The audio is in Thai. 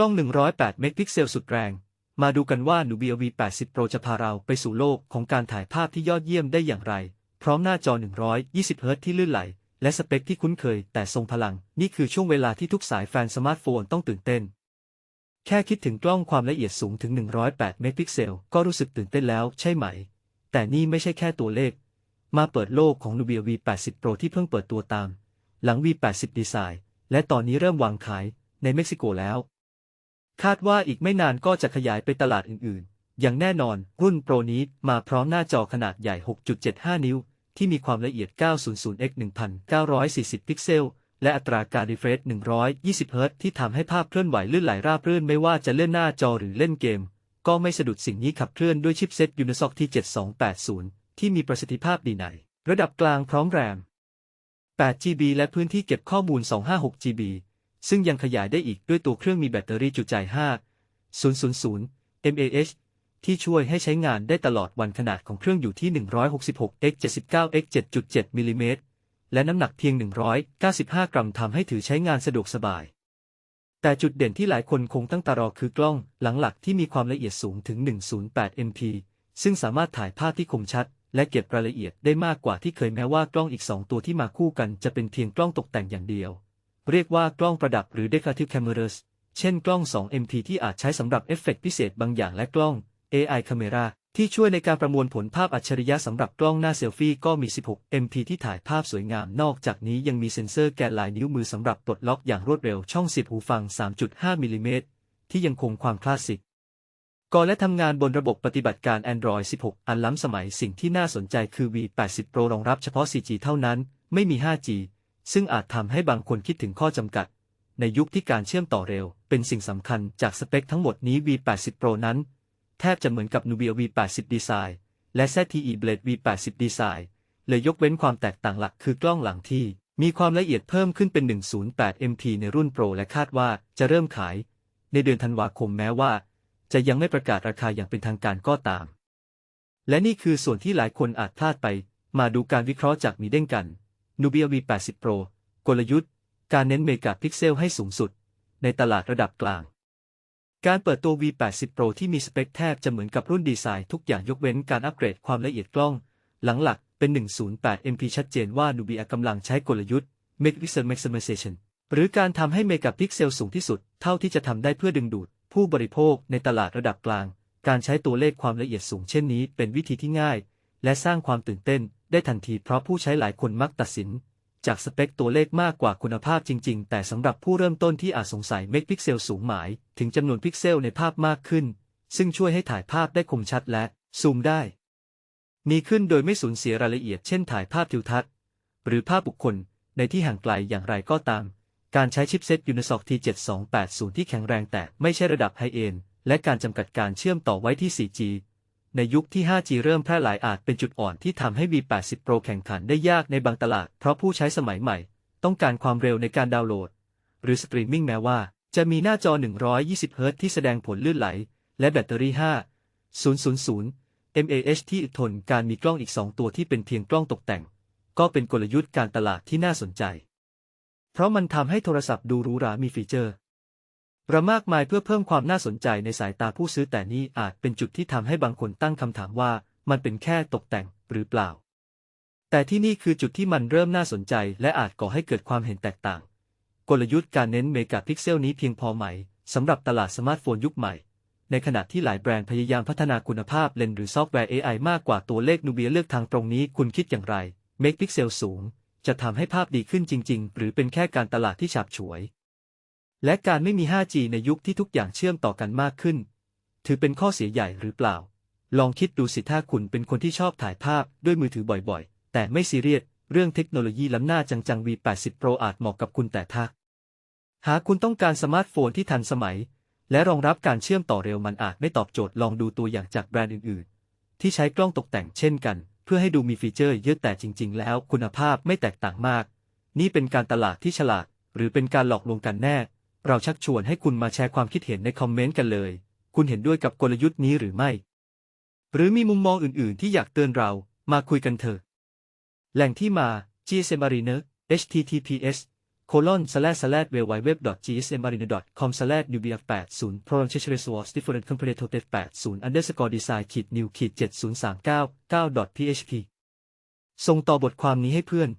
กล้อง 108 เมกะพิกเซลสุดแรง มาดูกันว่า Nubia V80 Pro จะพาเราไปสู่โลกของการถ่ายภาพที่ยอดเยี่ยมได้อย่างไร พร้อมหน้าจอ 120 เฮิรตซ์ที่ลื่นไหล และสเปคที่คุ้นเคยแต่ทรงพลัง นี่คือช่วงเวลาที่ทุกสายแฟนสมาร์ทโฟนต้องตื่นเต้น แค่คิดถึงกล้องความละเอียดสูงถึง 108 เมกะพิกเซลก็รู้สึกตื่นเต้นแล้วใช่ไหม แต่นี่ไม่ใช่แค่ตัวเลข มาเปิดโลกของ Nubia V80 Pro ที่เพิ่งเปิดตัวตาม หลัง V80 ดีไซน์และตอนนี้เริ่มวางขายในเม็กซิโกแล้ว คาดว่าอีกไม่นานก็จะขยายไปตลาดอื่นๆ อย่างแน่นอนรุ่นโปรนี้มาพร้อมหน้าจอขนาดใหญ่ 6.75 นิ้ว ที่มีความละเอียด 900x 1940 พิกเซล และอัตราการรีเฟรช 120 เฮิรตซ์ที่ทำให้ภาพเคลื่อนไหวลื่นไหลราบรื่นไม่ว่าจะเล่นหน้าจอหรือเล่นเกม ก็ไม่สะดุดสิ่งนี้ขับเคลื่อนด้วยชิปเซ็ต Unisoc T7280 ที่มีประสิทธิภาพดีในระดับกลางพร้อมแรม 8GB และพื้นที่เก็บข้อมูล 256GB ซึ่งยังขยายได้อีกด้วยตัวเครื่องมีแบตเตอรี่จุใจ 5 000 mAh ที่ช่วยให้ใช้งานได้ตลอดวันขนาดของเครื่องอยู่ที่ 166 x 79 x 7.7 มิลลิเมตร และน้ำหนักเพียง 195 กรัมทำให้ถือใช้งานสะดวกสบาย แต่จุดเด่นที่หลายคนคงตั้งตารอคือกล้องหลังหลักที่มีความละเอียดสูงถึง 108 MP ซึ่งสามารถถ่ายภาพที่คมชัด และเก็บรายละเอียดได้มากกว่าที่เคยแม้ว่ากล้องอีก 2 ตัวที่มาคู่กันจะเป็นเพียงกล้องตกแต่งอย่างเดียว เรียกว่ากล้องประดับหรือ decorative cameras เช่นกล้อง 2 MP ที่อาจใช้สำหรับเอฟเฟกต์พิเศษบางอย่างและกล้อง AI Camera ที่ช่วยในการประมวลผลภาพอัจฉริยะสำหรับกล้องหน้าเซลฟี่ก็มี 16 MP ที่ถ่ายภาพสวยงาม นอกจากนี้ยังมีเซ็นเซอร์แกะลายนิ้วมือสำหรับปลดล็อกอย่างรวดเร็วช่องเสียบหูฟัง 3.5 มิลลิเมตรที่ยังคงความคลาสสิกก่อนและทำงานบนระบบปฏิบัติการ Android 16 อันล้ำสมัยสิ่งที่น่าสนใจคือ V80 Pro รองรับเฉพาะ 4G เท่านั้น ไม่มี 5G ซึ่งอาจทำให้บางคนคิดถึงข้อจำกัด ในยุคที่การเชื่อมต่อเร็ว เป็นสิ่งสำคัญจากสเปคทั้งหมดนี้ V80 Pro นั้น แทบจะเหมือนกับ Nubia V80 Design และ ZTE Blade V80 Design เลยยกเว้นความแตกต่างหลักคือกล้องหลังที่ มีความละเอียดเพิ่มขึ้นเป็น 108 MP ในรุ่น Pro และคาดว่าจะเริ่มขาย ในเดือนธันวาคมแม้ว่า จะยังไม่ประกาศราคาอย่างเป็นทางการก็ตาม และนี่คือส่วนที่หลายคนอาจพลาดไป มาดูการวิเคราะห์จากมีเด้งกัน Nubia V80 Pro กลยุทธ์ การเน้นเมกะพิกเซลให้สูงสุด ในตลาดระดับกลาง การเปิดตัว V80 Pro ที่มีสเปคแทบจะเหมือนกับรุ่นดีไซน์ทุกอย่างยกเว้นการอัปเกรดความละเอียดกล้อง หลังหลักเป็น 108 MP ชัดเจนว่า Nubia กำลังใช้กลยุทธ์ Megapixel Maximization หรือการทำให้เมกะพิกเซลสูงที่สุด เท่าที่จะทำได้เพื่อดึงดูด ผู้บริโภคในตลาดระดับกลาง การใช้ตัวเลขความละเอียดสูงเช่นนี้ เป็นวิธีที่ง่าย และสร้างความตื่นเต้น ได้ทันทีเพราะผู้ใช้หลายคนมักตัดสิน จากสเปคตัวเลขมากกว่าคุณภาพจริง ๆ แต่สำหรับผู้เริ่มต้นที่อาจสงสัยเมกพิกเซลสูงหมาย ถึงจำนวนพิกเซลในภาพมากขึ้น ซึ่งช่วยให้ถ่ายภาพได้คมชัดและ ซูมได้มีขึ้นโดยไม่สูญเสียรายละเอียดเช่นถ่ายภาพทิวทัศน์ หรือภาพบุคคลในที่ห่างไกลอย่างไรก็ตาม การใช้ชิปเซ็ต Unisoc T7280 ที่แข็งแรงแต่ไม่ใช่ระดับไฮเอนและการจำกัดการเชื่อมต่อไว้ที่ 4G ในยุคที่ 5G เริ่มแพร่หลายอาจเป็นจุดอ่อนที่ทำให้ V80 Pro แข่งขันได้ยากในบางตลาด เพราะผู้ใช้สมัยใหม่ ต้องการความเร็วในการดาวน์โหลด หรือสตรีมมิ่งแม้ว่า จะมีหน้าจอ 120เฮิรต์ที่แสดงผลลื่นไหล และแบตเตอรี่ 5 000 mAh ที่อึดทนการมีกล้องอีก 2 ตัวที่เป็นเพียงกล้องตกแต่ง ก็เป็นกลยุทธ์การตลาดที่น่าสนใจ เพราะมันทำให้โทรศัพท์ดูหรูหรามีฟีเจอร์ ระมากมายเพื่อเพิ่มความน่าสนใจในสายตาผู้ซื้อแต่นี่อาจเป็นจุดที่ทำให้บางคนตั้งคำถามว่ามันเป็นแค่ตกแต่งหรือเปล่า แต่ที่นี่คือจุดที่มันเริ่มน่าสนใจและอาจก่อให้เกิดความเห็นแตกต่าง กลยุทธ์การเน้นเมกะพิกเซลนี้เพียงพอไหมสำหรับตลาดสมาร์ทโฟนยุคใหม่ ในขณะที่หลายแบรนด์พยายามพัฒนาคุณภาพเลนส์หรือซอฟต์แวร์ AI มากกว่าตัวเลขนูเบียเลือกทางตรงนี้คุณคิดอย่างไรเมกพิกเซลสูง จะทำให้ภาพดีขึ้นจริง ๆ หรือเป็นแค่การตลาดที่ฉาบฉวย และการไม่มี 5G ในยุคที่ทุกอย่างเชื่อมต่อกันมากขึ้น ถือเป็นข้อเสียใหญ่หรือเปล่า ลองคิดดูสิถ้าคุณเป็นคนที่ชอบถ่ายภาพด้วยมือถือบ่อยๆ แต่ไม่ซีเรียสเรื่องเทคโนโลยีล้ำหน้าจังๆ V80 Pro อาจเหมาะกับคุณแต่ถ้าหากคุณต้องการสมาร์ทโฟนที่ทันสมัย และรองรับการเชื่อมต่อเร็วมันอาจไม่ตอบโจทย์ลองดูตัวอย่างจากแบรนด์อื่นๆ ที่ใช้กล้องตกแต่งเช่นกัน เพื่อให้ดูมีฟีเจอร์เยอะแต่จริง ๆ แล้วคุณภาพไม่แตกต่างมาก นี่เป็นการตลาดที่ฉลาด หรือเป็นการหลอกลวงกันแน่ เราชักชวนให้คุณมาแชร์ความคิดเห็นในคอมเมนต์กันเลย คุณเห็นด้วยกับกลยุทธ์นี้หรือไม่ หรือมีมุมมองอื่นๆ ที่อยากเตือนเรา มาคุยกันเถอะ แหล่งที่มา GSM Arena HTTPS colon slash slash www.gsmarina.com slash nubf 80 pronunciation was different compared to 80 underscore design ขีด new ขีด7039 9 php ส่งต่อบทความนี้ให้เพื่อน